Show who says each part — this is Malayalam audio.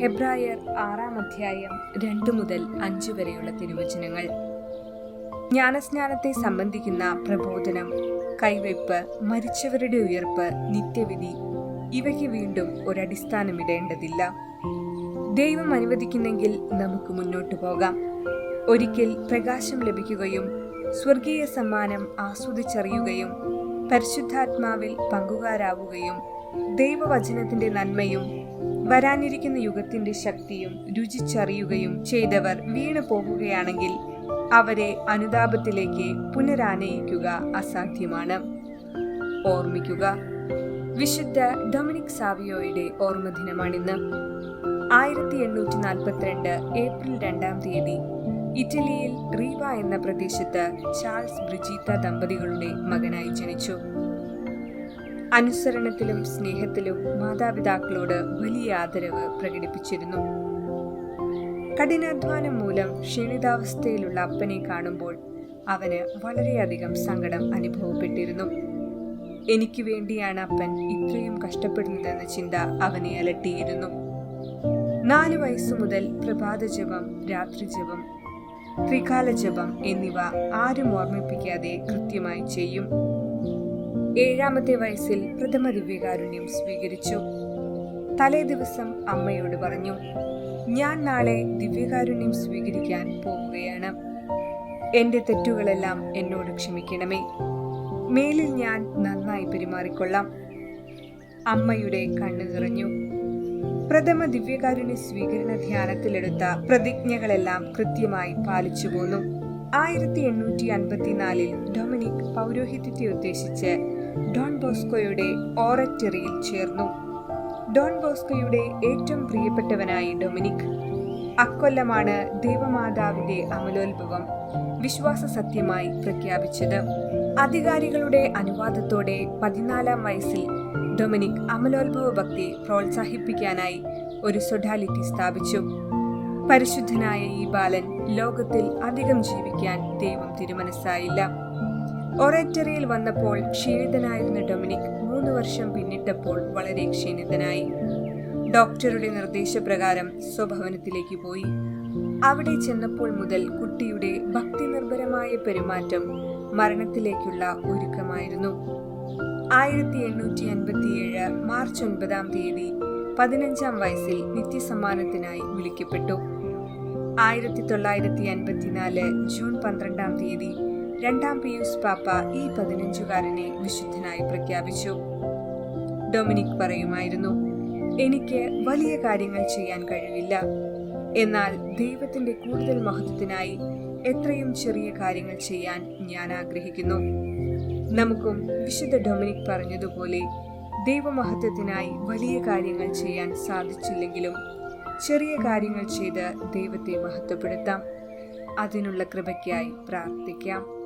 Speaker 1: ഹെബ്രായർ ആറാം അധ്യായം രണ്ടു മുതൽ അഞ്ചു വരെയുള്ള തിരുവചനങ്ങൾ. ജ്ഞാനസ്നാനത്തെ സംബന്ധിക്കുന്ന പ്രബോധനം കൈവയ്പ് മരിച്ചവരുടെ ഉയർപ്പ് നിത്യവിധി ഇവയ്ക്ക് വീണ്ടും ഒരടിസ്ഥാനമിടേണ്ടതില്ല. ദൈവം അനുവദിക്കുന്നെങ്കിൽ നമുക്ക് മുന്നോട്ട് പോകാം. ഒരിക്കൽ പ്രകാശം ലഭിക്കുകയും സ്വർഗീയ സമ്മാനം ആസ്വദിച്ചറിയുകയും പരിശുദ്ധാത്മാവിൽ പങ്കുകാരാവുകയും ദൈവവചനത്തിന്റെ നന്മയും വരാനിരിക്കുന്ന യുഗത്തിന്റെ ശക്തിയും രുചിച്ചറിയുകയും ചെയ്തവർ വീണു പോകുകയാണെങ്കിൽ അവരെ അനുതാപത്തിലേക്ക് പുനരാനയിക്കുക അസാധ്യമാണ്. ഓർമ്മിക്കുക വിശുദ്ധ ഡൊമിനിക് സാവിയോയുടെ ഓർമ്മദിനമാണിന്ന്. ആയിരത്തി എണ്ണൂറ്റി നാൽപ്പത്തിരണ്ട് ഏപ്രിൽ രണ്ടാം തീയതി ഇറ്റലിയിൽ റീവ എന്ന പ്രദേശത്ത് ചാൾസ് ബ്രിജീത്ത ദമ്പതികളുടെ മകനായി ജനിച്ചു. അനുസരണത്തിലും സ്നേഹത്തിലും മാതാപിതാക്കളോട് വലിയ ആദരവ് പ്രകടിപ്പിച്ചിരുന്നു. കഠിനാധ്വാനം മൂലം ക്ഷീണിതാവസ്ഥയിലുള്ള അപ്പനെ കാണുമ്പോൾ അവന് വളരെയധികം സങ്കടം അനുഭവപ്പെട്ടിരുന്നു. എനിക്ക് വേണ്ടിയാണ് അപ്പൻ ഇത്രയും കഷ്ടപ്പെടുന്നതെന്ന ചിന്ത അവനെ അലട്ടിയിരുന്നു. നാലു വയസ്സു മുതൽ പ്രഭാത ജപം രാത്രി ജപം ത്രികാല ജപം എന്നിവ ആരും ഓർമ്മിപ്പിക്കാതെ കൃത്യമായി ചെയ്യും. ഏഴാമത്തെ വയസ്സിൽ പ്രഥമ ദിവ്യകാരുണ്യം സ്വീകരിച്ചു. തലേ ദിവസം അമ്മയോട് പറഞ്ഞു ഞാൻ നാളെ ദിവ്യകാരുണ്യം സ്വീകരിക്കാൻ പോവുകയാണ്. എന്റെ തെറ്റുകളെല്ലാം എന്നോട് ക്ഷമിക്കണമേ. മേലിൽ ഞാൻ നന്നായി പെരുമാറിക്കൊള്ളാം. അമ്മയുടെ കണ്ണു നിറഞ്ഞു. പ്രഥമ ദിവ്യകാരുണ്യ സ്വീകരണ ധ്യാനത്തിലെടുത്ത പ്രതിജ്ഞകളെല്ലാം കൃത്യമായി പാലിച്ചു പോന്നു. ആയിരത്തി എണ്ണൂറ്റി അൻപത്തിനാലിൽ ഡൊമിനിക് പൗരോഹിത്യത്തെ ഉദ്ദേശിച്ച് ഡോൺ ബോസ്കോയുടെ ഓററ്ററിയിൽ ചേർന്നു. ഡോൺ ബോസ്കോയുടെ ഏറ്റവും പ്രിയപ്പെട്ടവനായി ഡൊമിനിക്. അക്കൊല്ലമാണ് ദേവമാതാവിന്റെ അമലോത്ഭവം വിശ്വാസ സത്യമായി പ്രഖ്യാപിച്ചത്. അധികാരികളുടെ അനുവാദത്തോടെ പതിനാലാം വയസ്സിൽ ഡൊമിനിക് അമലോത്ഭവ ഭക്തി പ്രോത്സാഹിപ്പിക്കാനായി ഒരു സൊഡാലിറ്റി സ്ഥാപിച്ചു. പരിശുദ്ധനായ ഈ ബാലൻ ലോകത്തിൽ അധികം ജീവിക്കാൻ ദൈവം തിരുമനസ്സായില്ല. ഒറേറ്ററിയിൽ വന്നപ്പോൾ ക്ഷീണിതനായിരുന്ന ഡൊമിനിക് മൂന്ന് വർഷം പിന്നിട്ടപ്പോൾ വളരെ ക്ഷീണിതനായി. ഡോക്ടറുടെ നിർദ്ദേശപ്രകാരം സ്വഭവനത്തിലേക്ക് പോയി. അവിടെ ചെന്നപ്പോൾ മുതൽ കുട്ടിയുടെ ഭക്തി നിർഭരമായ പെരുമാറ്റം മരണത്തിലേക്കുള്ള ഒരുക്കമായിരുന്നു. ആയിരത്തി എണ്ണൂറ്റി അൻപത്തിയേഴ് മാർച്ച് ഒൻപതാം തീയതി പതിനഞ്ചാം വയസ്സിൽ നിത്യസമ്മാനത്തിനായി വിളിക്കപ്പെട്ടു. ആയിരത്തി തൊള്ളായിരത്തി അൻപത്തിനാല് ജൂൺ പന്ത്രണ്ടാം തീയതി രണ്ടാം പിയൂസ് പാപ്പ ഈ പതിനഞ്ചുകാരനെ വിശുദ്ധനായി പ്രഖ്യാപിച്ചു. ഡൊമിനിക് പറയുമായിരുന്നു എനിക്ക് വലിയ കാര്യങ്ങൾ ചെയ്യാൻ കഴിവില്ല. എന്നാൽ ദൈവത്തിന്റെ കൂടുതൽ മഹത്വത്തിനായി എത്രയും ചെറിയ കാര്യങ്ങൾ ചെയ്യാൻ ഞാൻ ആഗ്രഹിക്കുന്നു. നമുക്കും വിശുദ്ധ ഡൊമിനിക് പറഞ്ഞതുപോലെ ദൈവമഹത്വത്തിനായി വലിയ കാര്യങ്ങൾ ചെയ്യാൻ സാധിച്ചില്ലെങ്കിലും ചെറിയ കാര്യങ്ങൾ ചെയ്ത് ദൈവത്തെ മഹത്വപ്പെടുത്താം. അതിനുള്ള കൃപയ്ക്കായി പ്രാർത്ഥിക്കാം.